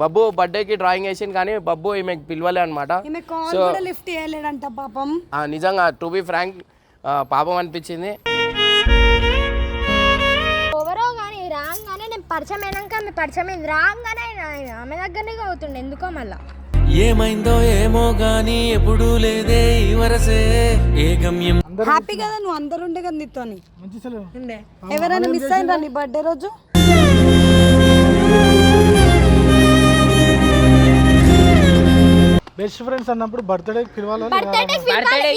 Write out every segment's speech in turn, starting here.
బబ్బు బర్త్డేకి డ్రాయింగ్ వేసింది కానీ బబ్బు ఈమెకు పిలవలే అనమాట ఈమె కాల్ సో కూడా లిఫ్ట్ చేయలేడంట పాపం. నిజంగా టు బి ఫ్రాంక్ పాపం అనిపించింది. ఎవరో కానీ రాగానే నేను పరిచయం అయినాక ఆమె పరిచయం అయింది. రాగానే ఆయన ఆమె దగ్గరనే అవుతుండే ఎందుకో మళ్ళా? ఏమైందో ఏమో గాని ఎప్పుడూ లేదే ఈ వరసే. ఏ గమ్యం హ్యాపీ కదా నువ్వు అందరు ఉండే కదా నీతోని. ఎవరైనా మిస్ అయిందా నీ బర్త్డే రోజు? బెస్ట్ ఫ్రెండ్స్ అన్నప్పుడు బర్త్డే పిలవాలి బర్త్డే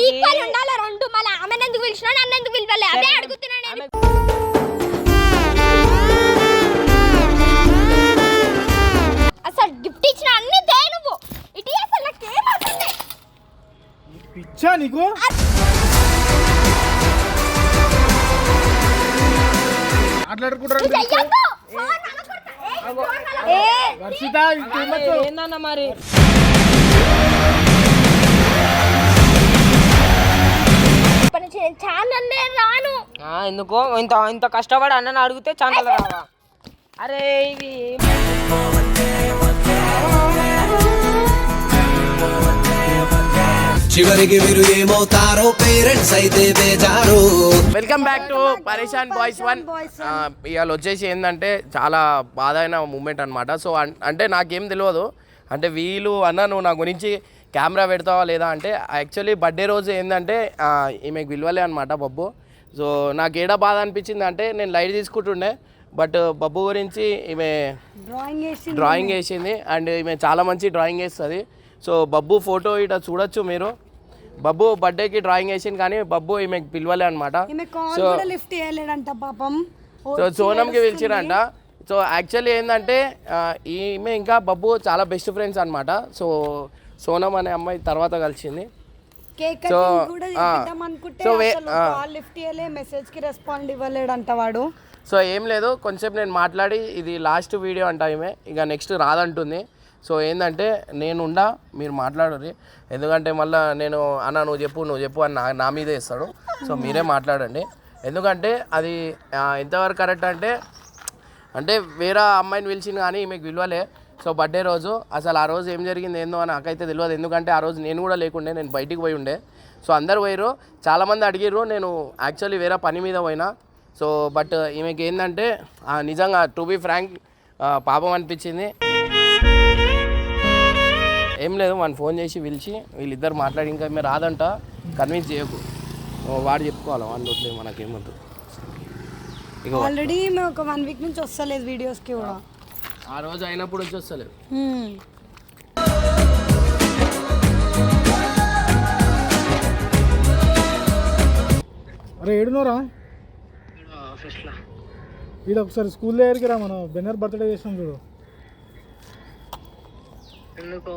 ఈక్వల్ ఉండాలి రెండు? మళ్ళీ ఆమె ఎందుకు పిలిచినా నన్ను ఎందుకు పిలవాలి? అదే అడుగుతున్నా నేను. అసలు గిఫ్ట్ ఇచ్చిన అన్ని దే నువ్వు. ఇటు అసలు నాకేమవుతుంది పిచ్చా నీకు? మాట్లాడుకుంటారు. ఏ, వర్షిత ఇంకేమొచ్చు ఏందన్న మరి? ఎందుకో? ఇంత ఇంత కష్టపడి అన్నని అడిగితే ఛానల్ రావా? అరే ఇవి చివరికి వీరు ఏమవుతారో పేరెంట్స్ అయితే బేజారు. Welcome back to Pareshan boys one. ఇవాళ వచ్చేసి ఏంటంటే చాలా బాధ అయిన మూమెంట్ అనమాట సో అంటే నాకేం తెలియదు అంటే వీళ్ళు అన్న నువ్వు నా గురించి కెమెరా పెడతావా లేదా అంటే యాక్చువల్లీ బర్త్డే రోజు ఏంటంటే ఈమెకు విలువలే అనమాట బబ్బు. సో నాకు ఏడా బాధ అనిపించింది అంటే నేను లైట్ తీసుకుంటుండే బట్ బబ్బు గురించి ఈమె డ్రాయింగ్ వేసి డ్రాయింగ్ వేసింది అండ్ ఈమె చాలా మంచి డ్రాయింగ్ వేస్తుంది సో బబ్బు ఫోటో ఇట చూడొచ్చు మీరు. బబ్బు బర్త్డేకి డ్రాయింగ్ వేసింది కానీ బబ్బు ఈమెకు పిలవలే అనమాట సో పాపం. సో సోనంకి పిలిచిరంట. సో యాక్చువల్లీ ఏంటంటే ఈమె ఇంకా బబ్బు చాలా బెస్ట్ ఫ్రెండ్స్ అనమాట సో సోనం అనే అమ్మాయి తర్వాత కలిసింది. కేక్ సో, సో మెసేజ్కి రెస్పాండ్ ఇవ్వలేడంట వాడు. సో ఏం లేదు కొంచెం నేను మాట్లాడి ఇది లాస్ట్ వీడియో అంట ఈమె. ఇక నెక్స్ట్ రాదంటుంది. సో ఏంటంటే నేను ఉండా మీరు మాట్లాడరు ఎందుకంటే మళ్ళీ నేను అన్న నువ్వు చెప్పు నువ్వు చెప్పు అని నా నా మీదే ఇస్తాడు సో మీరే మాట్లాడండి. ఎందుకంటే అది ఎంతవరకు కరెక్ట్ అంటే అంటే వేరే అమ్మాయిని పిలిచింది కానీ ఈమెకు విలువలే సో బర్త్డే రోజు అసలు ఆ రోజు ఏం జరిగింది ఏందో అని నాకైతే తెలియదు ఎందుకంటే ఆ రోజు నేను కూడా లేకుండే నేను బయటికి పోయి ఉండే. సో అందరు పోయారు చాలామంది అడిగిర్రు నేను యాక్చువల్లీ వేరే పని మీద పోయినా. సో బట్ ఈమెకి ఏంటంటే ఆ, నిజంగా టు బి ఫ్రాంక్ పాపం అనిపించింది. ఏం లేదు వాడిని ఫోన్ చేసి పిలిచి వీళ్ళిద్దరు మాట్లాడి ఇంకా మీరు రాదంట. కన్విన్స్ చేయకు. వాడు చెప్పుకోవాలి వాడిని వదిలే మనకేమొద్దు ఆల్రెడీ మేము ఒక వన్ వీక్ నుంచి వస్తలేదు వీడియోస్కి కూడా. ఆ రోజు అయినప్పుడు వచ్చి వస్తలేదు. హ్మ్. అరే ఏడునోరా వీడు ఒకసారి స్కూల్ దగ్గరికి రా మనం బెన్నర్ బర్త్డే చేసినాం చూడు. ఎందుకో?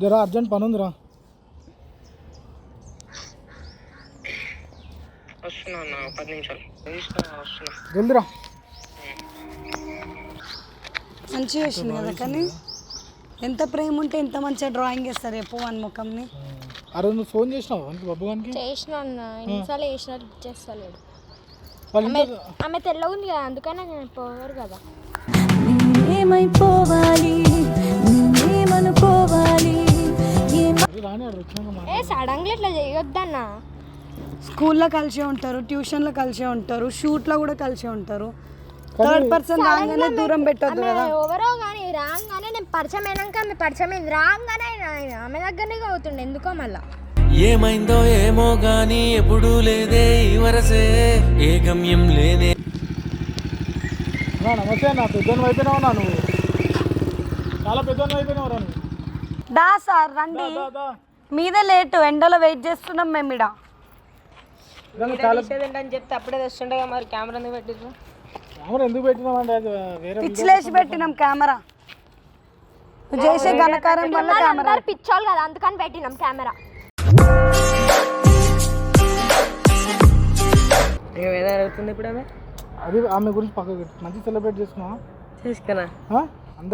జరా అర్జెంట్ పని ఉందిరా వస్తున్నా అన్న పది నిమిషాలు. వస్తున్నా జల్దిరా మంచిగా వేసింది కదా కానీ? ఎంత ప్రేమ ఉంటే ఎంత మంచిగా డ్రాయింగ్ వేస్తారు ఎప్పు వన్ ముఖంని. ఆ రోజు నువ్వు ఫోన్ చేసినావు వానికి బబ్బు గానికి? చేసిన అన్న ఎన్నిసార్లు చేసిన చేస్తలేడు. వాళ్ళు ఆమె ఇంట్లో ఆమె తెల్లగా ఉంది కదా అందుకనే నేను పోవరు కదా. ఏమైపోవాలి నేనేమనుకోవాలి? ఏం అది రాని ఆడు వచ్చినాక మా- ఏ సడన్గా ఇట్లా చేయొద్దన్న. స్కూల్లో కలిసే ఉంటారు ట్యూషన్లో కలిసే ఉంటారు షూట్లో కూడా కలిసే ఉంటారు. థర్డ్ పర్సన్ రాగానే దూరం పెట్టొద్దు కదా. ఎవరో కానీ రాగానే నేను పరిచయం అయినాక ఆమె పరిచయం అయింది. రాగానే ఆయన ఆమె దగ్గరనే అవుతుండే ఎందుకో మళ్ళా. ఏమైందో ఏమో గాని ఎప్పుడూ లేదే ఈ వరసే ఏ గమ్యం లేనే నమస్తే అన్న పెద్దను అయిపోయినావు అన్నా నువ్వు? చాలా పెద్దను అయిపోయినావు రా దా సార్ రండి. మీదే లేటు ఎండలో వెయిట్ చేస్తున్నాం మేము ఇడ. అని చెప్తే అప్పుడే మరి కెమెరా ఎందుకు పెట్టిర్రు? కెమెరా ఎందుకు పెట్టినామంటే అది వేరే పిచ్చిలేసి పెట్టినాం కెమెరా. నువ్వు చేసే ఘనకారం వల్ల కెమెరా. అందరు పిచ్చోళ్ళు కదా అందుకని పెట్టినాం కెమెరా. ఏమైనా జరుగుతుంది ఇప్పుడు ఆమె? అది ఆమె గురించి పక్కకు పెట్టు. మంచి సెలబ్రేట్ చేసుకున్నావా? చేసుకున్నా.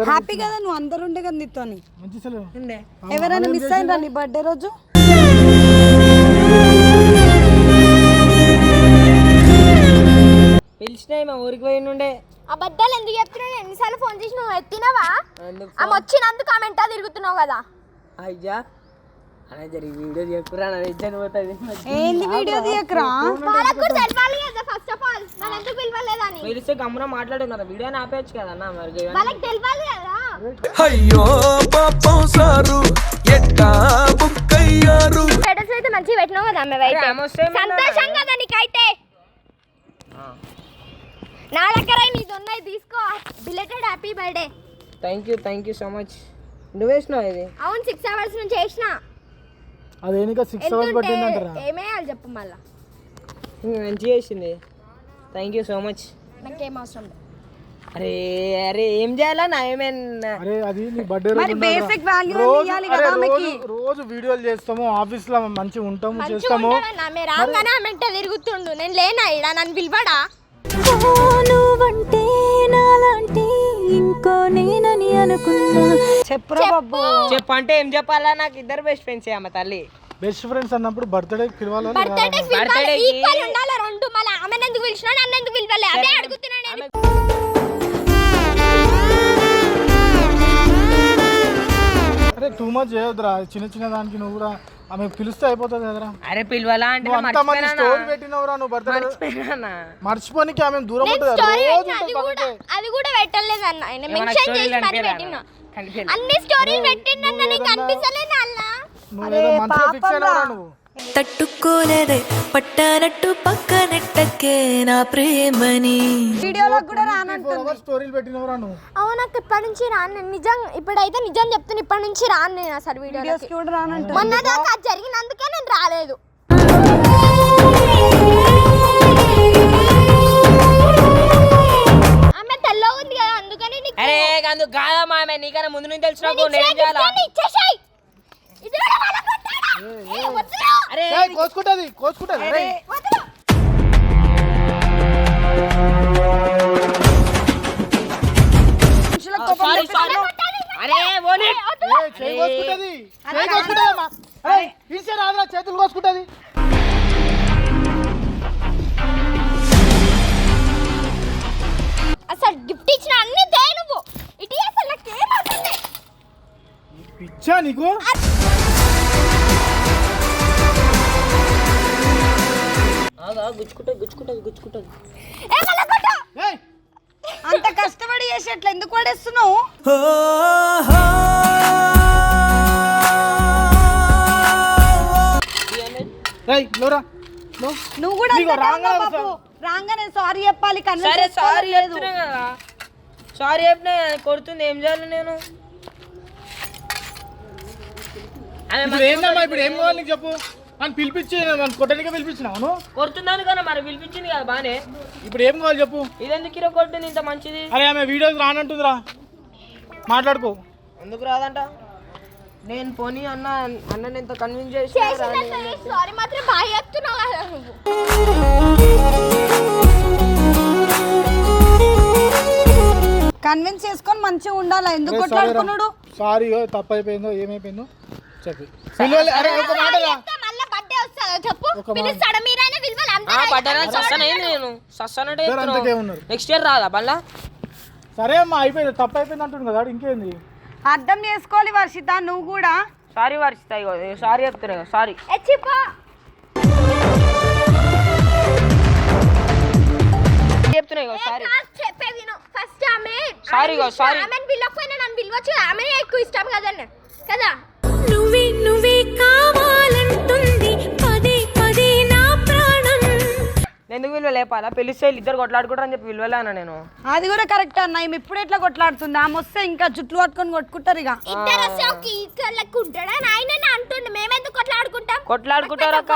హ్యాపీ కదా నువ్వు? అందరు ఉండే కదా నీతోని. మంచి సెలవు. ఉండే. ఎవరైనా మిస్ అయినరా నీ బర్త్డే రోజు? పిలిచినాయి మా ఊరికి పోయి నుండే అబద్ధాలు ఎందుకు చెప్తున్నావు? ఎన్నిసార్లు ఫోన్ చేసి నువ్వు ఎత్తినావా? ఆమె వచ్చినందుకు ఆమె ఎంటా తిరుగుతున్నావు కదా? అయ్యా అనే జరిగి వీడియో చెప్పురా నా పోతుంది. ఏంది వీడియో తీయకరా? వాళ్ళకు కదా ఫస్ట్ ఆఫ్ ఆల్ నన్ను ఎందుకు పిలవలేదని? పిలిస్తే గమ్మున మాట్లాడున్నారు వీడియోని ఆపేయచ్చు కదా అన్న మరి వాళ్ళకి తెలియాలి కదా. అయ్యో పాపం సారు ఎట్టా బుక్కయ్యారు. స్టేటస్ అయితే మంచిగా పెట్టినావు కదా ఆమె అయితే వస్తే ఏమన్నా? సంతోషం కదా నీకైతే నా దగ్గర నీది ఉన్నాయి తీసుకో. Belated happy birthday. Thank you thank you so much నువ్వేసినావు ఇది? అవును సిక్స్ అవర్స్ నుంచి చేసిన అదేనిక సిక్స్ అవర్స్ ఎంతుంటే పట్టిందంటారా ఏమేయాలి చెప్పు మళ్ళా. మంచిగా చేసింది. థ్యాంక్ యూ సో మచ్ నాకేం అవసరం లేదు. అరే అరే ఏం చేయాలా నా ఏమైనా అరే అది నీ బర్త్డే మరి రోజు ఇయ్యాలి అరే కదా ఆమెకి. రోజు వీడియోలు చేస్తాము ఆఫీస్లో మంచిగా ఉంటాము చేస్తాము. రాగానే ఆమె తిరుగుతుండు. నేను లేనా ఇడ నన్ను పిలవడా? నువ్వంటే నాలాంటి ఇంకో నేనని అనుకున్నా. చెప్పురా బాబు. చెప్పు అంటే ఏం చెప్పాలా? నాకు ఇద్దరు బెస్ట్ ఫ్రెండ్స్ ఆమె తల్లి. బెస్ట్ ఫ్రెండ్స్ అన్నప్పుడు బర్త్డే పిలవాలని బర్త్డే ఈక్వల్ ఉండాలి రెండు? మళ్ళీ ఆమె ఎందుకు పిలిచినా నన్ను ఎందుకు పిలవలే? అదే అడుగుతున్నా. అరే టూ మచ్ చేయొద్దురా చిన్న చిన్న దానికి నువ్వు కూడా ఆమె పిలిస్తే అయిపోతుంది కదరా అరే పిలవాలా అంటే నువ్వు అంత మంది? స్టోరీ పెట్టినవురా నువ్వు బర్త్డే? మర్చిపోనికి ఆమె దూరం ఉంటుంది స్టోరీ రోజు పెట్టిన అది ఉంటుంది కూడా పక్కకే. అది కూడా పెట్టలేదు అన్న ఆయన ఏమన్నా మెన్షన్ చేసి మరి? పెట్టిన. అన్ని స్టోరీలు పెట్టిండన్న నీకు అనిపించలేదు అల్లా నువ్వు ఏదో మంచిగా ఫిక్స్ అయినవురా నువ్వు తట్టుకోలేదే పట్టానట్టు పక్కనెట్టకే నా ప్రేమని. వీడియోలకు కూడా రానంటు ఫోర్ అవర్స్ స్టోరీలు పెట్టినవురా నువ్వు? అవును నాకు ఇప్పటి నుంచి రాను. నిజం ఇప్పుడైతే నిజం చెప్తున్నా ఇప్పటి నుంచి రాను నేను అసలు వీడియోస్ వీడియోకి కూడా రానంటు మొన్న దాకా అది జరిగినందుకే నేను రాలేదు. ఆమె తెల్లగా ఉంది కదా అందుకని నీకు అరే అందుకు కాదమ్మా ఆమె నీకన్నా ముందు నుంచి తెలిసినప్పుడు నేను నేను చేయాలా ఇచ్చిన ఇచ్చేసేయ్. కోసుకుంటది కోసుకుంటది. చేతులు కోసుకుంటది. అసలు గిఫ్ట్ ఇచ్చిన అన్ని దే నువ్వు. ఇటు పిచ్చా నీకు? ఆగా గుచ్చుకుంటది గుచ్చుకుంటది గుచ్చుకుంటది. ఏ మళ్ళా కొట్టు. ఏయ్! అంత కష్టపడి చేసేట్లా ఎందుకు పడేస్తున్నావు నువ్వు కూడా అంతే రాగానే సారీ. చెప్పాలి కన్విన్స్ సరే సారీ కదా. సారీ చెప్పినా కొడుతుంది ఏం చేయాలి నేను ఆమె ఇప్పుడు ఏందమ్మా ఇప్పుడు ఏం కావాలి నీకు చెప్పు? అని పిలిపించి నన్ను కొట్టడానికి పిలిపించినావు కొడుతున్నాను కదా మరి పిలిపించింది కదా బానే. ఇప్పుడు ఏం కావాలి చెప్పు? ఇదెందుకు హీరో కొట్టింది ఇంత మంచిది? అరే ఆమె వీడియోస్ రానంటుందిరా. మాట్లాడుకో. ఎందుకు రాదంట? నేను పోనీ అన్న అన్నని ఎంత కన్విన్స్ చేసి సారీ మాత్రం బాగా చెప్తున్నావు కదా నువ్వు. కన్విన్స్ చేసుకొని మంచిగా ఉండాలా? ఎందుకు కొట్లాడుకున్నాడు సారీ తప్పు అయిపోయిందో ఏమైపోయిందో? చెప్పు. పిలవాలి. అరే ఒక మాట రా. చెప్తే మళ్ళా బర్త్డే వస్తుందా చెప్పు. పిలుస్తాడా మీరైనా పిలవాలి అంతే పడ్డా సస్తానేంది నేను. సస్తానంటే ఇద్దరు అంతకే ఉన్నారు. నెక్స్ట్ ఇయర్ రాదా మళ్ళా? సరే అమ్మా అయిపోయింది. తప్పు అయిపోయింది అంటుంది కదా ఇంకేంది? అర్థం చేసుకోవాలి వర్షిత నువ్వు కూడా. సారీ వర్షిత ఇగో సారీ చెప్తున్నా సారీ ఎచ్చిపో చెప్తున్నా ఇగో సారీ చెప్పే విను. ఫస్ట్ ఆమె. Sorry గో, sorry. ఆమెను పిలవకపోయినా నన్ను పిలవచ్చు ఆమె ఎక్కువ ఇష్టం కదన్న. కదా? నువ్వే నువ్వే కావాలంటుంది. పదే పదే నా ప్రాణం. ఎందుకు విలువ లేపాలా? పిలిస్తే వీళ్ళు ఇద్దరు కొట్లాడుకుంటారు అని చెప్పి విలువలేనా నేను. అది కూడా కరెక్ట్ అన్న ఈమె ఇప్పుడు ఎట్లా కొట్లాడుతుంది? ఆమె వస్తే ఇంకా జుట్లు పట్టుకొని కొట్టుకుంటారు ఇక. ఇద్దరు వస్తే ఒక ఈక్వల్ లెక్క ఉంటాడా? ఆయన అంటుండే మేమెందుకు కొట్లాడుకుంటాం? కొట్లాడుకుంటారు అక్క?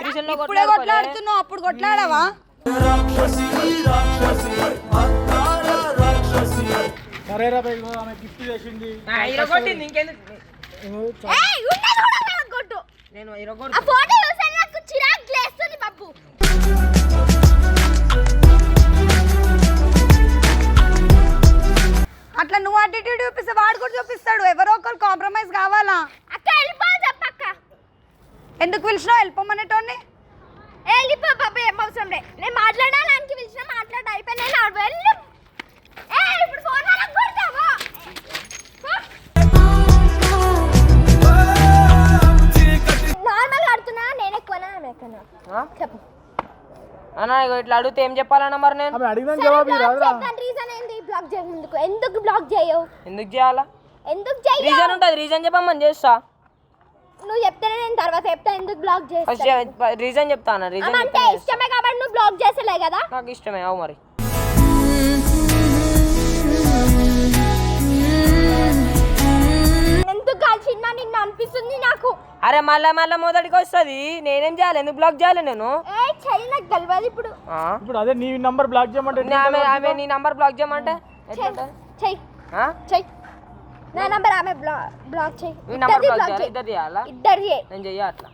ఇప్పుడే కొట్లాడుకోలే. కొట్లాడుతున్నావు అప్పుడు కొట్లాడవా? సరే రా బై, ఇగో ఆమె గిఫ్ట్ చేసింది. ఆ, ఇరగొట్టింది ఇంకెందుకు? నేను ఆ ఇరగొట్టు ఫోటో నాకు చిరాకు లేస్తుంది బాబు. అట్లా నువ్వు అటిట్యూడ్ చూపిస్తే వాడు కూడా చూపిస్తాడు. ఎవరో ఒకరు కాంప్రమైజ్ కావాలా? అక్క వెళ్ళిపో చెప్పక్క ఎందుకు పిలిచినావు వెళ్ళిపోమనేటోని వెళ్ళిపో బాబు ఏం అవసరం లే. నేను మాట్లాడాలని పిలిచిన మాట్లాడ అయిపోయి నేను చెప్పు. అన్న ఇగో ఇట్లా అడిగితే ఏం చెప్పాలన్నా మరి నేను? అడిగిన జవాబు రీజన్ ఏంది? బ్లాక్ చేయ ముందుకు. ఎందుకు బ్లాక్ చేయవు? ఎందుకు చేయాలా? ఎందుకు చెయ్యవు రీజన్ ఉంటుంది. రీజన్ చెప్పమని చేస్తా. నువ్వు చెప్తేనే నేను తర్వాత చెప్తా. ఎందుకు బ్లాక్ చేస్తా రీజన్ చెప్తాను రీజన్ అంటే ఇష్టమే కాబట్టి నువ్వు బ్లాక్ చేసలే కదా? నాకు ఇష్టమే. అవు మరి. ఎందుకు కలిసిందా నిన్ను అనిపిస్తుంది నాకు? అరే మళ్ళా మళ్ళా మొదటికి వస్తుంది. నేనేం చేయాలి? ఎందుకు బ్లాక్ చేయాలి నేను? ఏ చెయ్యి నాకు తెలియదు ఇప్పుడు. ఆ? ఇప్పుడు అదే నీ నంబర్ బ్లాక్ చేయమంటే నే- ఆమె ఆమె నీ నంబర్ బ్లాక్ చేయమంటే? చెయ్యి ఉంటుంది? చెయ్యి ఆ? చెయ్యి. నా నంబర్ ఆమె బ్లాక్ బ్లాక్ చెయ్యి. నీ నంబర్ ఇద్దరిది బ్లాక్ బ్లాక్ చేయాలి? చెయ్యి. ఇద్దరు చేయాలా? ఇద్దరు చెయ్యి నేను చెయ్య అట్లా.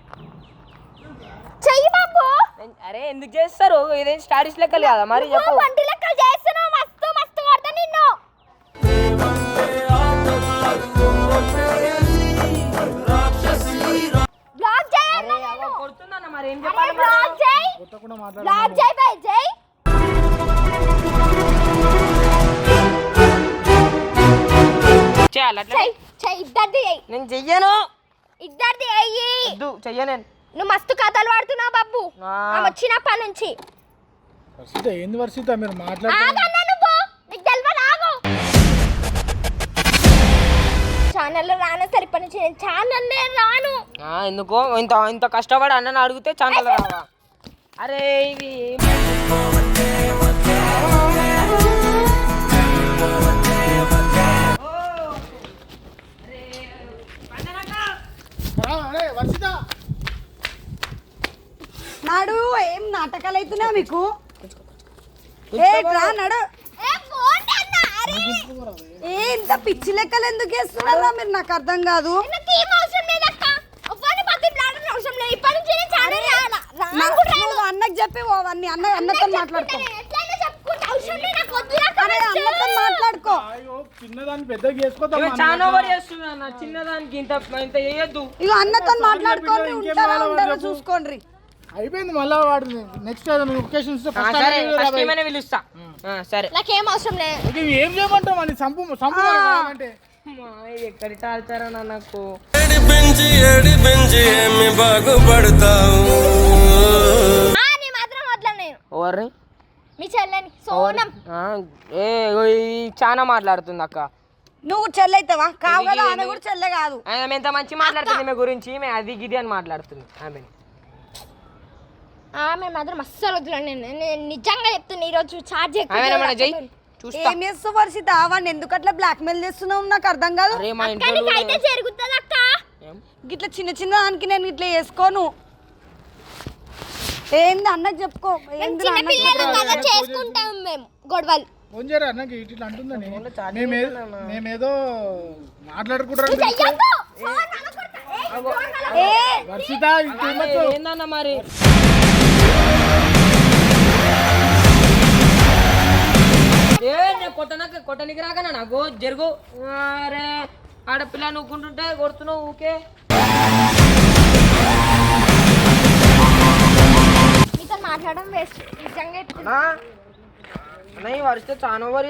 చెయ్యి బాబు. నేను- అరే ఎందుకు చేస్తారు? ఇదేం స్టాటిస్ లెక్కలు కదా మరి చెప్పు. బండి లెక్కలు చేస్తున్నావు మస్తు మస్తు కొడతా నిన్ను. కొడుతుందన్న మరి ఏం అరే చెప్పాలి మరి? బ్లాక్ చేయి కొట్టకుండా మాట్లాడు బ్లాక్ చేయి బై చేయి చేయాలి అట్లా చెయ్యి చెయ్యి ఇద్దరిది చెయ్యి నేను చెయ్యను. ఇద్దరిది చెయ్యి. వద్దు చెయ్యను నువ్వు మస్తు కథలు పడుతున్నావు బాబు. ఆమె వచ్చినప్పటి నుంచి. వర్షిత ఏంది వర్షిత? మీరు మాట్లాడుతున్నారు ఆగన్నా నువ్వు. నీకు తెలియదు ఛానల్లో రాను సరే ఇప్పటి నుంచి నేను ఛానల్లే రాను. ఆ, ఎందుకో? ఇంత ఇంత కష్టపడి అన్నని అడిగితే ఛానల్ రావా? అరే ఇది రా, అరే వర్షిత నాడు ఏం నాటకాలు అవుతున్నాయా మీకు? ఏ రా నడు ఏ పోండి అన్న అరే ఏ ఇంత పిచ్చి లెక్కలు ఎందుకు వేస్తున్నారా మీరు నాకు అర్థం కాదు. నువ్వు అన్నకు చెప్పి ఓ అన్ని అన్న అన్నతో మాట్లాడుకో. అరే అన్నతో మాట్లాడుకో. అయ్యో చిన్నదాన్ని పెద్దగా చేసుకోతాం ఇవి చాలా ఓవర్ చేస్తున్నా అన్న. చిన్నదానికి ఇంత ఇంత చేయొద్దు. ఇగో అన్నతో మాట్లాడుకోండి ఉంటారా ఉంటారో. చూసుకోండి అయిపోయింది మళ్ళా వాడు నెక్స్ట్ సరే. ఫస్ట్ ఏమైనా పిలుస్తా. ఆ, సరే. నాకేం అవసరం లేదు ఏం చేయమంటావు అని సంపు సంపు అంటే అమ్మా, ఇది ఎక్కడి టాల్చారన్నా నాకు? ఏడి పెంచి ఏడి పెంచి ఏమి బాగుపడతావు? ఆ, నీ మాత్రం వదలను నేను. ఓవర్ని మీ చెల్లెని సోనం. ఆ, ఏ ఇగో ఈ చాలా మాట్లాడుతుంది అక్క. నువ్వు చెల్లైతావా కావు కదా ఆమె కూడా చెల్లె కాదు. ఆమె ఎంత మంచి మాట్లాడుతుంది మీ గురించి? ఈమె అది గిది అని మాట్లాడుతుంది. ఆమె ఆమె మాత్రం అస్సలు వదలను నేను నిజంగా చెప్తున్నా ఈరోజు ఛార్జ్ చూస్తా. ఏం చేస్తావు వర్షిత? వాడిని ఎందుకు అట్లా బ్లాక్ మెయిల్ చేస్తున్నావు? నాకు అర్థం కాదు. అయితే జరుగుతుంది అక్క. ఏం? గిట్ల చిన్న చిన్న దానికి నేను ఇట్లా చేసుకోను. ఏంది? అన్నకు చెప్పుకో. ఏంది? చిన్న అన్నకు పిల్లలు కదా చేసుకుంటాం మేము గొడవలు. ఫోన్ చేయరా అన్నకి? ఇట్లా అంటుందని మేమేదో మేమేదో మాట్లాడుకుంటారు వర్షిత ఏందన్న మరి? ఏ నేను కొట్టనక కొట్టనికి రాకనా నాకు? జరుగు. అరే ఆడపిల్ల నువ్వుకుంటుంటే కొడుతున్నావు ఊకే. మీతో మాట్లాడడం వేస్ట్ నిజంగా అన్న ఈ వరిస్తే చాలా ఓవర్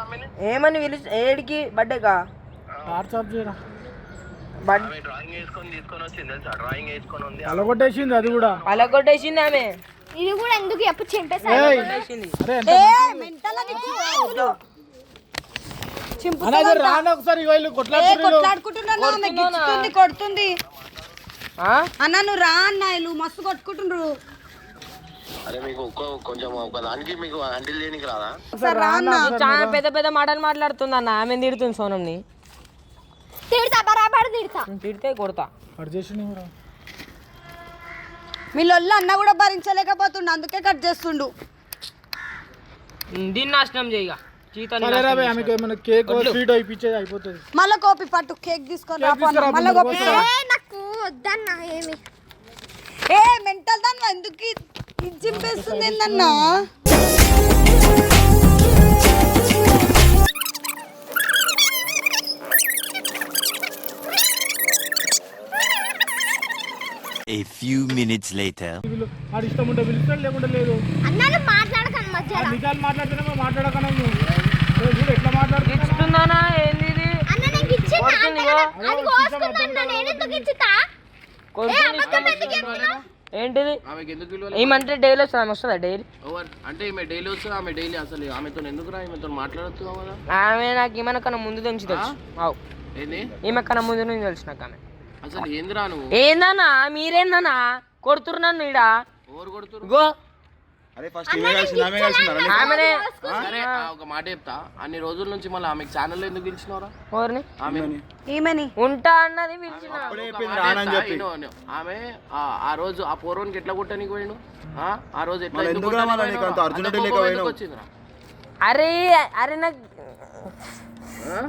ఆమెని? ఏమని పిలిచి ఏడికి? బర్త్డేకా? వాట్సాప్ చేయరా? అలగొట్టేసింది అది కూడా. పలగొట్టేసింది ఆమె. ఇది కూడా ఎందుకు చెప్పు చింపేసారు ఏయ్, కొట్టేసింది అరే ఎంత ఏ మెంటల్ అని చింపు అనేది రాను ఒకసారి వీళ్ళు ఏ కొట్లాడుతున్నారు కొట్లాడుకుంటున్నాను ఆమె గిచ్చుతుంది కొడుతుంది. ఆ? అన్న నువ్వు రా అన్న మస్తు కొట్టుకుంటుండ్రు అరే మీకు కొంచెం ఒక దానికి మీకు హ్యాండిల్ చేయడానికి రాదా? ఒకసారి రా అన్న చాలా పెద్ద పెద్ద మాటలు మాట్లాడుతుంది అన్న ఆమె తిడుతుంది సోనంని తిడతా బరాబర్ తిడతా. తిడితే కొడతా. కట్ చేసిండు? మీ లొల్లు అన్న కూడా భరించలేకపోతుండు అందుకే కట్ చేస్తుండు. దీన్ని నాశనం చేయగా సరే కేక్ స్వీట్ అయిపించేది అయిపోతుంది. మళ్ళా కోపి పట్టు కేక్ తీసుకొని మళ్ళీ కోపి. ఏ నాకు వద్దన్న ఏమి. ఏ మెంటల్ దాన్ని ఎందుకు చింపేస్తుంది ఏందన్నా A few minutes later. వీళ్ళు ఆడు ఇష్టం ఉంటే పిలుస్తాడు లేకుంటే లేదు. అన్నాను మాట్లాడకండి మధ్యలో. నిజాలు మాట్లాడుతున్నామో మాట్లాడకనే. చూడు ఎట్లా మాట్లాడుతున్నా ఇస్తుందానా ఏంది ఇది? అన్న నాకు ఇచ్చింది కొడుతుంది అంతే కదా. ఇగో. అది కోసుకుందా నేను ఎందుకు ఇచ్చితా? ఏ కొంచెం అబద్ధం ఎందుకు చెప్తున్నావు? ఏంటిది? ఆమెకి ఎందుకు విలువ ఏమంటే డైలీ వస్తుంది ఆమె వస్తుందా డైలీ? ఓవర్ అంటే ఈమె డైలీ వస్తుంది ఆమె డైలీ అసలు ఆమెతో ఎందుకు రా ఈమెతో మాట్లాడచ్చు కదా ఆమె నాకు ఈమె కన్నా ముందు నుంచి తెలుసు. అవు ఏంది? ఈమె కన్నా ముందు నుంచి తెలుసు నాకు ఆమె. అసలు ఏందిరా నువ్వు? ఏందన్నా? మీరేందన్నా? కొడుతున్నారు ఈడ. ఓవర్ కొడుతురు? గో. అరే ఫస్ట్ కలిసింది ఆమె కలిసిందా? ఆమెనే. సరే ఆ, ఒక మాట చెప్తా. అన్ని రోజుల నుంచి మళ్ళీ ఆమెకి ఛానల్ ఎందుకు పిలిచినవరా? ఎవరిని? ఆమె ఈమెని. ఉంటా అన్నది పిలిచిన అప్పుడే ఒక చెప్పింది మాట రానని చెప్తా, చెప్పి. ఇను, ఇను. ఆమె ఆ- ఆ రోజు ఆ పూర్వానికి ఎట్లా కొట్టడానికి పోయిను ఆ? ఆ రోజు ఎట్లా మళ్ళీ ఎందుకు ఎందుకు కొట్టనీకి రావాలా నీకు పోయినావు? అంత అర్జునుడి అంత లేక కోపం పోయినావు? ఎందుకు వచ్చిందిరా? అరే అరే నాకు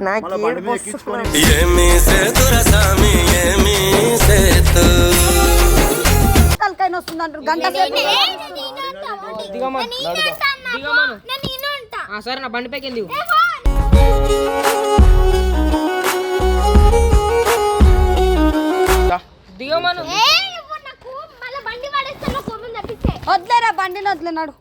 నాకు మళ్ళీ బండి మీద ఎక్కించుకొని. ఏమి సేతురా సామి ఏమి సేతు. తలకాయ వస్తుంది అంటారు గంట సేపు దిగమను. సరే నా బండి పైకి దిగు దిగమను. వదిలేరా బండిని వదిలేనాడు